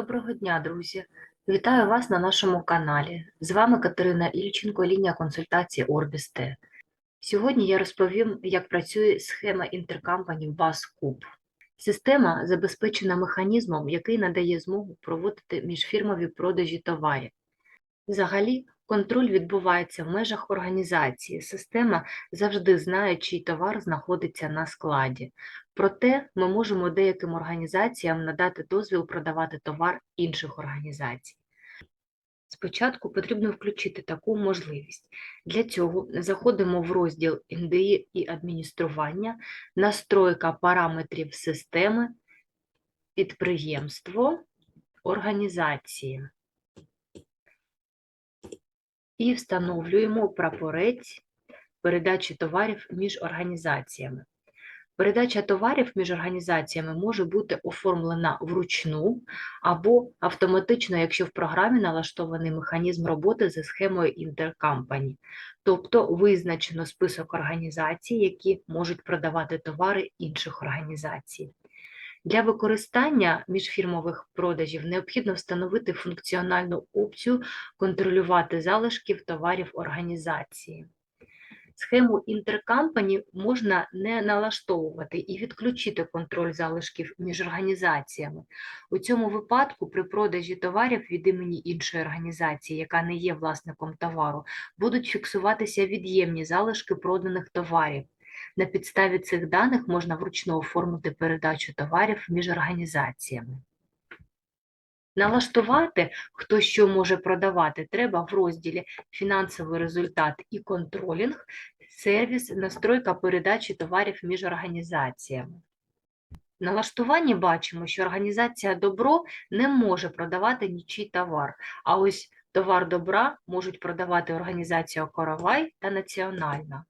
Доброго дня, друзі! Вітаю вас на нашому каналі. З вами Катерина Ільченко, лінія консультації Orbis.T. Сьогодні я розповім, як працює схема інтеркампанів BAS-Куб. Система забезпечена механізмом, який надає змогу проводити міжфірмові продажі товарів. Взагалі, контроль відбувається в межах організації. Система завжди знає, чий товар знаходиться на складі. Проте ми можемо деяким організаціям надати дозвіл продавати товар інших організацій. Спочатку потрібно включити таку можливість. Для цього заходимо в розділ НДІ і адміністрування, настройка параметрів системи, підприємство, організації. І встановлюємо прапорець передачі товарів між організаціями. Передача товарів між організаціями може бути оформлена вручну або автоматично, якщо в програмі налаштований механізм роботи за схемою інтеркампані, тобто визначено список організацій, які можуть продавати товари інших організацій. Для використання міжфірмових продажів необхідно встановити функціональну опцію контролювати залишків товарів організації. Схему інтеркампані можна не налаштовувати і відключити контроль залишків між організаціями. У цьому випадку при продажі товарів від імені іншої організації, яка не є власником товару, будуть фіксуватися від'ємні залишки проданих товарів. На підставі цих даних можна вручну оформити передачу товарів між організаціями. Налаштувати, хто що може продавати, треба в розділі Фінансовий результат і контролінг, сервіс, настройка передачі товарів між організаціями. Налаштуванні бачимо, що організація Добро не може продавати нічий товар, а ось товар добра можуть продавати організація Коровай та Національна.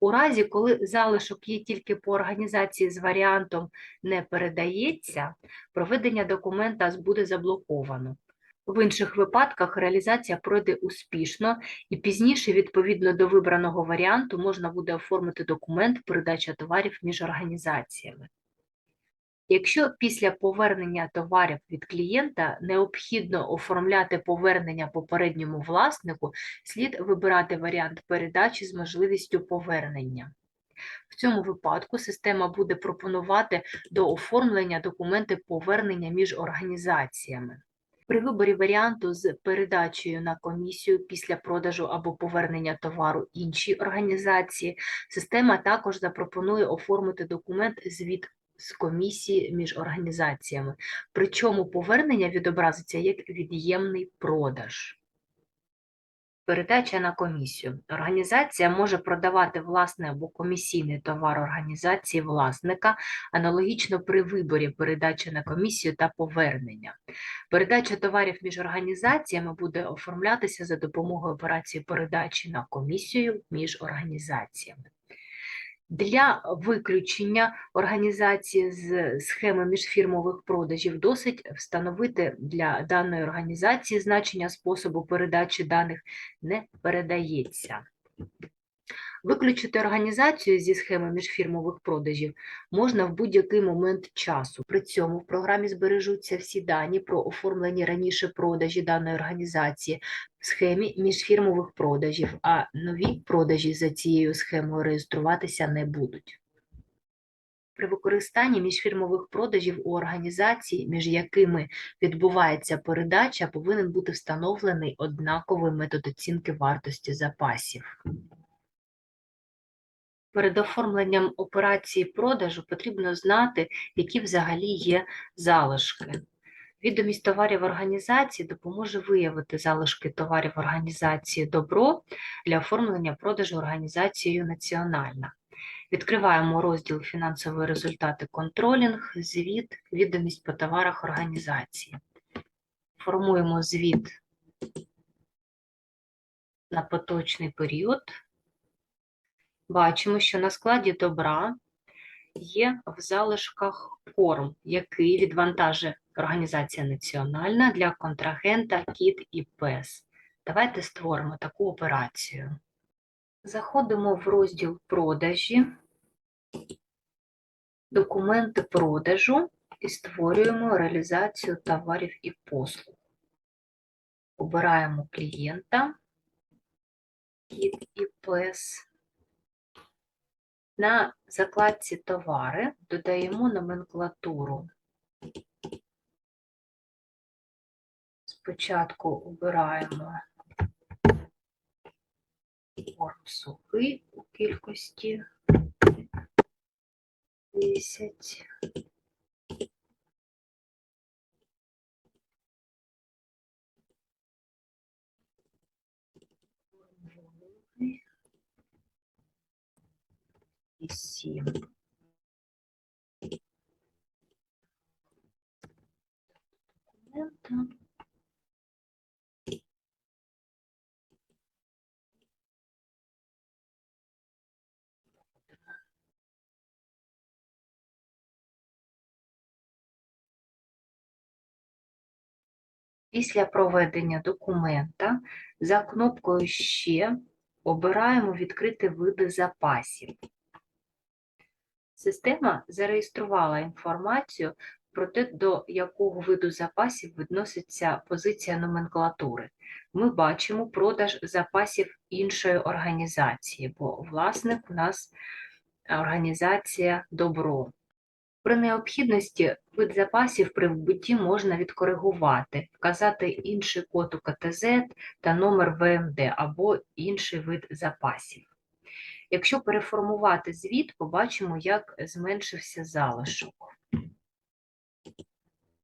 У разі, коли залишок є тільки по організації з варіантом не передається, проведення документа буде заблоковано. В інших випадках реалізація пройде успішно і пізніше, відповідно до вибраного варіанту, можна буде оформити документ передача товарів між організаціями. Якщо після повернення товарів від клієнта необхідно оформляти повернення попередньому власнику, слід вибирати варіант передачі з можливістю повернення. В цьому випадку система буде пропонувати до оформлення документи повернення між організаціями. При виборі варіанту з передачею на комісію після продажу або повернення товару іншій організації, система також запропонує оформити документ звіт з комісії між організаціями, причому повернення відобразиться як від'ємний продаж. Передача на комісію. Організація може продавати власний або комісійний товар організації власника, аналогічно при виборі передачі на комісію та повернення. Передача товарів між організаціями буде оформлятися за допомогою операції передачі на комісію між організаціями. Для виключення організації з схеми міжфірмових продажів досить встановити для даної організації значення способу передачі даних не передається. Виключити організацію зі схеми міжфірмових продажів можна в будь-який момент часу. При цьому в програмі збережуться всі дані про оформлені раніше продажі даної організації в схемі міжфірмових продажів, а нові продажі за цією схемою реєструватися не будуть. При використанні міжфірмових продажів у організації, між якими відбувається передача, повинен бути встановлений однаковий метод оцінки вартості запасів. Перед оформленням операції продажу потрібно знати, які взагалі є залишки. Відомість товарів організації допоможе виявити залишки товарів організації добро для оформлення продажу організацією національна. Відкриваємо розділ фінансові результати контролінг, звіт, відомість по товарах організації. Формуємо звіт на поточний період бачимо, що на складі добра є в залишках корм, який відвантажує організація національна для контрагента кіт і пес. Давайте створимо таку операцію. Заходимо в розділ продажі, документи продажу і створюємо реалізацію товарів і послуг. Обираємо клієнта, кіт і пес. На закладці товари додаємо номенклатуру. Спочатку обираємо корм сухий у кількості 10. І 7. Документа. Після проведення документа за кнопкою Ще обираємо відкрити види запасів. Система зареєструвала інформацію про те, до якого виду запасів відноситься позиція номенклатури. Ми бачимо продаж запасів іншої організації, бо власник у нас організація Добро. При необхідності вид запасів при вбитті можна відкоригувати, вказати інший код у КТЗ та номер ВМД або інший вид запасів. Якщо переформувати звіт, побачимо, як зменшився залишок.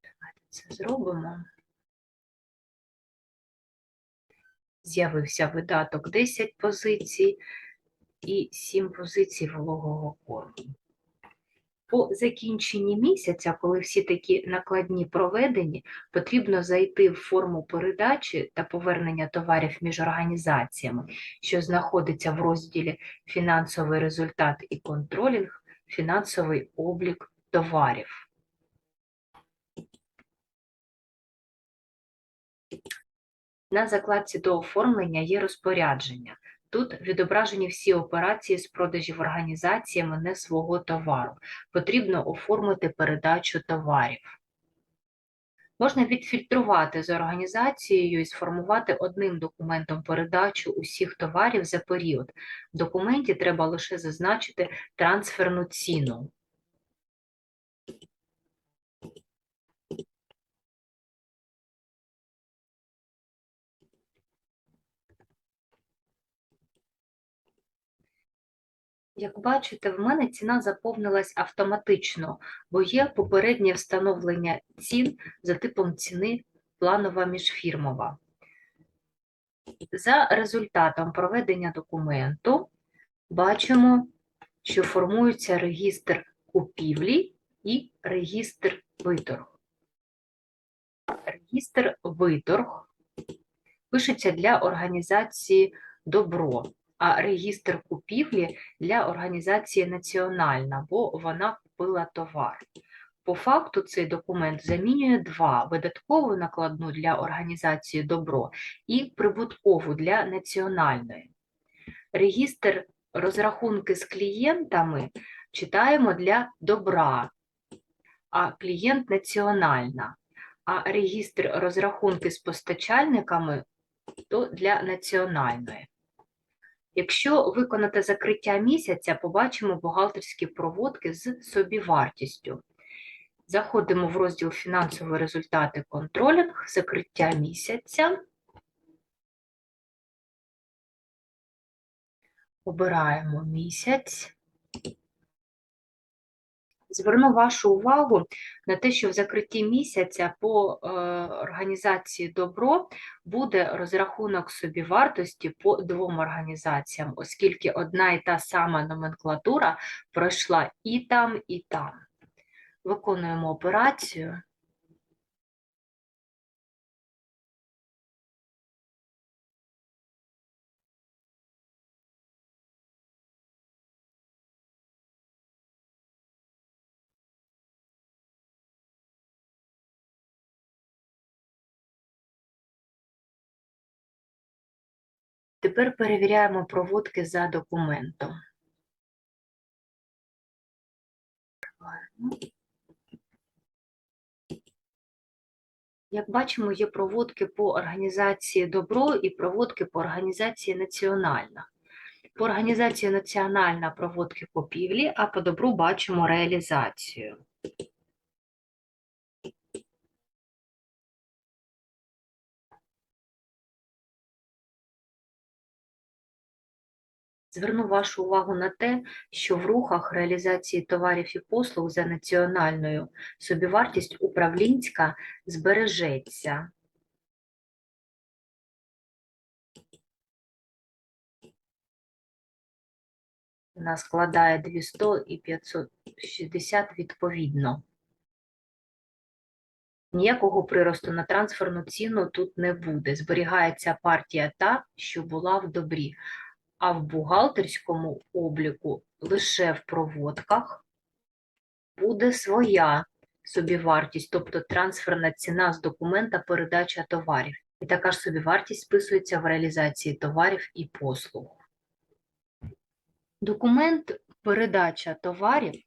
Давайте це зробимо. З'явився видаток 10 позицій і 7 позицій вологого корму. По закінченні місяця, коли всі такі накладні проведені, потрібно зайти в форму передачі та повернення товарів між організаціями, що знаходиться в розділі Фінансовий результат і контролінг, фінансовий облік товарів. На закладці до оформлення є розпорядження. Тут відображені всі операції з продажів організаціями не свого товару. Потрібно оформити передачу товарів. Можна відфільтрувати з організацією і сформувати одним документом передачу усіх товарів за період. В документі треба лише зазначити трансферну ціну. Як бачите, в мене ціна заповнилась автоматично, бо є попереднє встановлення цін за типом ціни планова міжфірмова. За результатом проведення документу бачимо, що формується регістр купівлі і регістр виторг. Регістр виторг пишеться для організації добро регістр купівлі для організації національна, бо вона купила товар. По факту цей документ замінює два: видаткову накладну для організації добро і прибуткову для національної. Регістр розрахунки з клієнтами читаємо для добра, а клієнт національна. А регістр розрахунки з постачальниками то для національної. Якщо виконати закриття місяця, побачимо бухгалтерські проводки з собівартістю. Заходимо в розділ Фінансові результати контролінг, закриття місяця. Обираємо місяць. Зверну вашу увагу на те, що в закритті місяця по е, організації добро буде розрахунок собівартості по двом організаціям, оскільки одна і та сама номенклатура пройшла і там, і там. Виконуємо операцію. Тепер перевіряємо проводки за документом. Як бачимо, є проводки по організації добро і проводки по організації національна. По організації національна проводки по півлі, а по добру бачимо реалізацію. Зверну вашу увагу на те, що в рухах реалізації товарів і послуг за національною собівартість управлінська збережеться. Вона складає 200 і 560 відповідно. Ніякого приросту на трансферну ціну тут не буде. Зберігається партія та, що була в добрі, а в бухгалтерському обліку лише в проводках буде своя собівартість, тобто трансферна ціна з документа передача товарів. І така ж собівартість списується в реалізації товарів і послуг. Документ передача товарів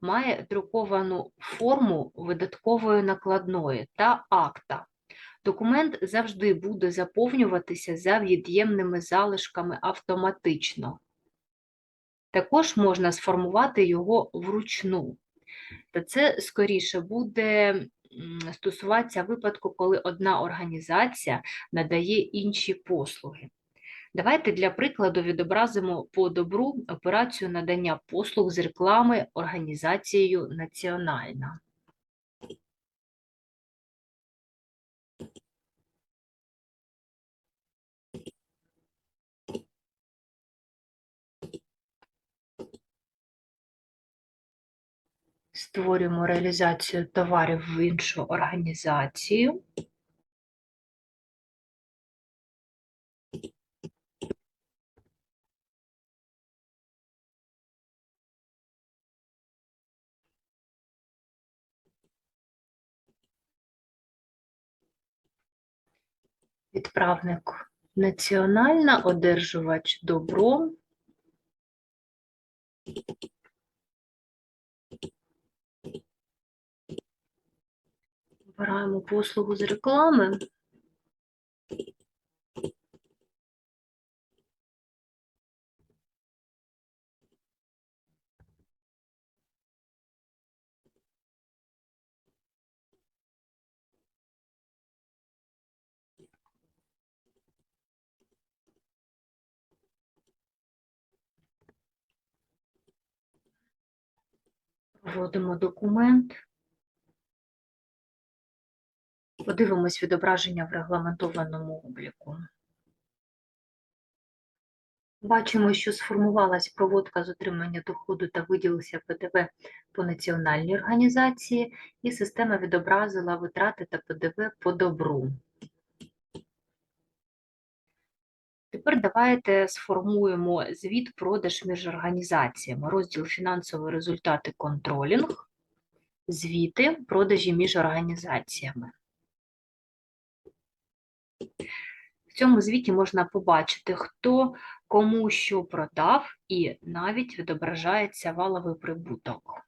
має друковану форму видаткової накладної та акта. Документ завжди буде заповнюватися за від'ємними залишками автоматично. Також можна сформувати його вручну. Та це скоріше буде стосуватися випадку, коли одна організація надає інші послуги. Давайте для прикладу відобразимо по добру операцію надання послуг з реклами організацією національна. Створюємо реалізацію товарів в іншу організацію. Відправник національна, одержувач добро. Обираємо послугу з реклами. Вводимо документ. Подивимось відображення в регламентованому обліку. Бачимо, що сформувалась проводка з отримання доходу та виділився ПДВ по національній організації, і система відобразила витрати та ПДВ по добру. Тепер давайте сформуємо звіт продаж між організаціями. Розділ фінансові результати контролінг, звіти продажі між організаціями. В цьому звіті можна побачити, хто кому що продав, і навіть відображається валовий прибуток.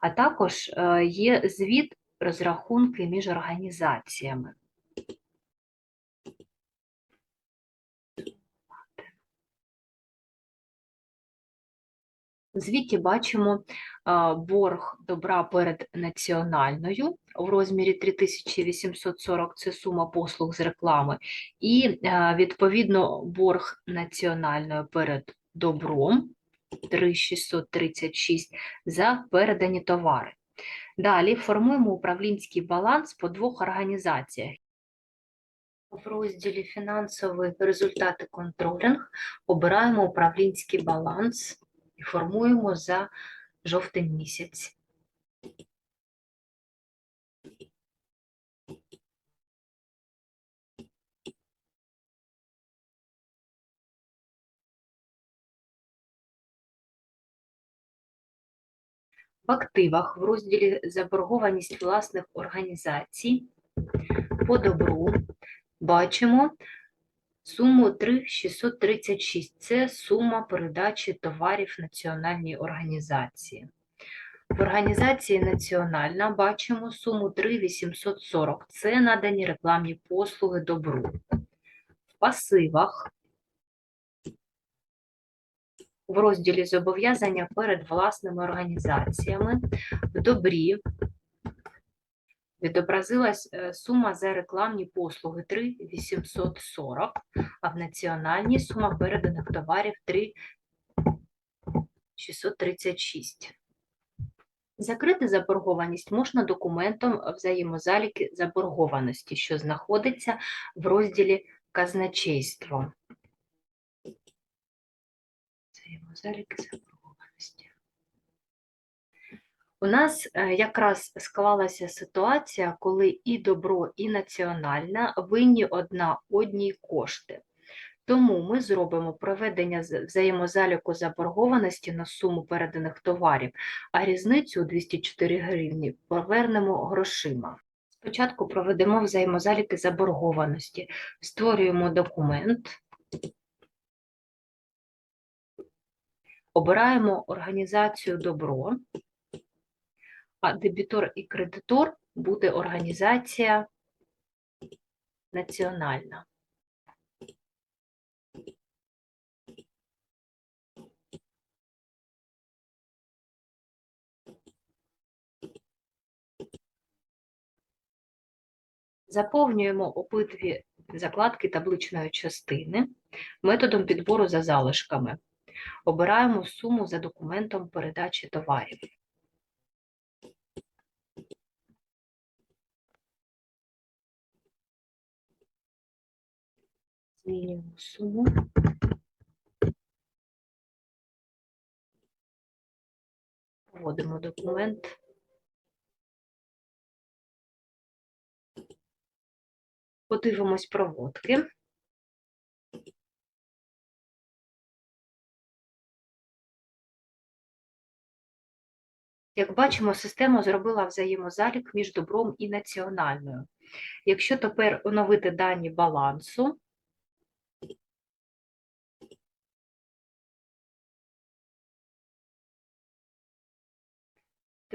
А також е, є звіт розрахунки між організаціями. В звіті бачимо борг добра перед національною в розмірі 3840 – це сума послуг з реклами, і відповідно борг національної перед добром 3636 за передані товари. Далі формуємо управлінський баланс по двох організаціях. В розділі фінансові результати контролінг обираємо управлінський баланс і формуємо за жовтень місяць. В активах в розділі заборгованість власних організацій по добру бачимо суму 3,636. Це сума передачі товарів національній організації. В організації Національна бачимо суму 3,840. Це надані рекламні послуги добру. В пасивах в розділі зобов'язання перед власними організаціями в добрі відобразилась е, сума за рекламні послуги 3,840, а в національній сума переданих товарів 3,636. Закрити заборгованість можна документом взаємозаліки заборгованості, що знаходиться в розділі казначейство. Взаємозаліки заборгованості. У нас е, якраз склалася ситуація, коли і добро, і національна винні одна одній кошти. Тому ми зробимо проведення взаємозаліку заборгованості на суму переданих товарів, а різницю у 204 гривні повернемо грошима. Спочатку проведемо взаємозаліки заборгованості, створюємо документ, обираємо організацію добро, дебітор і кредитор буде організація національна. Заповнюємо обидві закладки табличної частини методом підбору за залишками. Обираємо суму за документом передачі товарів. Суму. Вводимо документ. Подивимось проводки. Як бачимо, система зробила взаємозалік між добром і національною. Якщо тепер оновити дані балансу,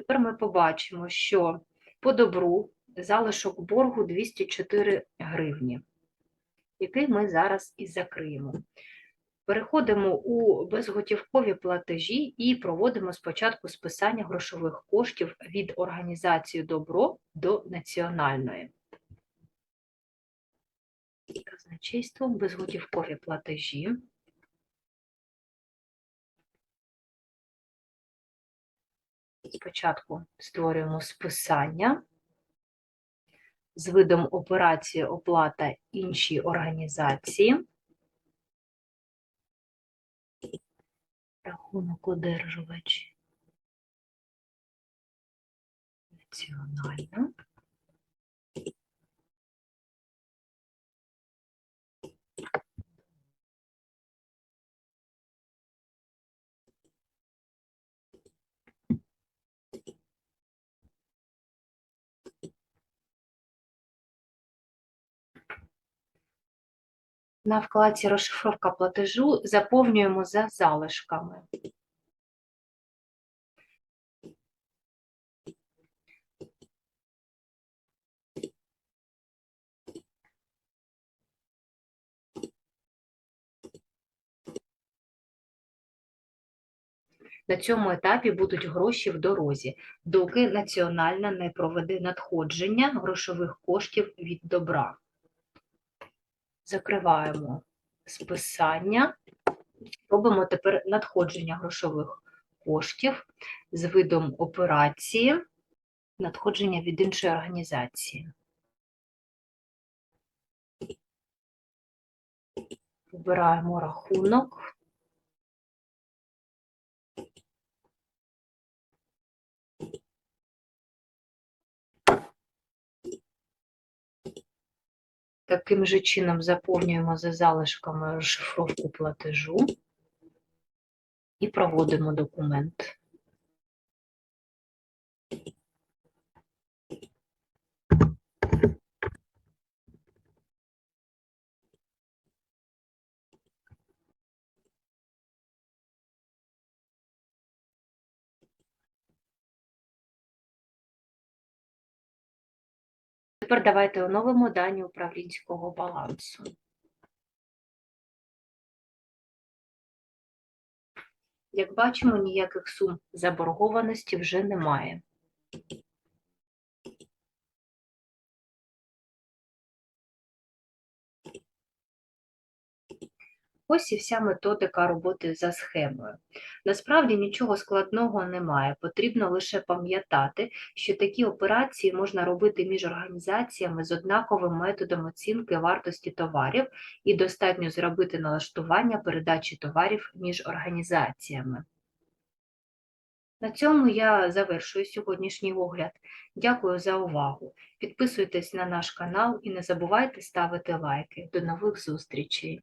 тепер ми побачимо, що по добру залишок боргу 204 гривні, який ми зараз і закриємо. Переходимо у безготівкові платежі і проводимо спочатку списання грошових коштів від організації добро до національної. Казначейство, безготівкові платежі. Спочатку створюємо списання з видом операції оплата іншій організації. Рахунок одержувач. Національна. На вкладці розшифровка платежу заповнюємо за залишками. На цьому етапі будуть гроші в дорозі, доки національна не проведе надходження грошових коштів від добра. Закриваємо списання. Робимо тепер надходження грошових коштів з видом операції, надходження від іншої організації. Вибираємо рахунок. Таким же чином заповнюємо за залишками розшифровку платежу і проводимо документ. Тепер давайте оновимо дані управлінського балансу. Як бачимо, ніяких сум заборгованості вже немає. Ось і вся методика роботи за схемою. Насправді нічого складного немає. Потрібно лише пам'ятати, що такі операції можна робити між організаціями з однаковим методом оцінки вартості товарів і достатньо зробити налаштування передачі товарів між організаціями. На цьому я завершую сьогоднішній огляд. Дякую за увагу. Підписуйтесь на наш канал і не забувайте ставити лайки. До нових зустрічей!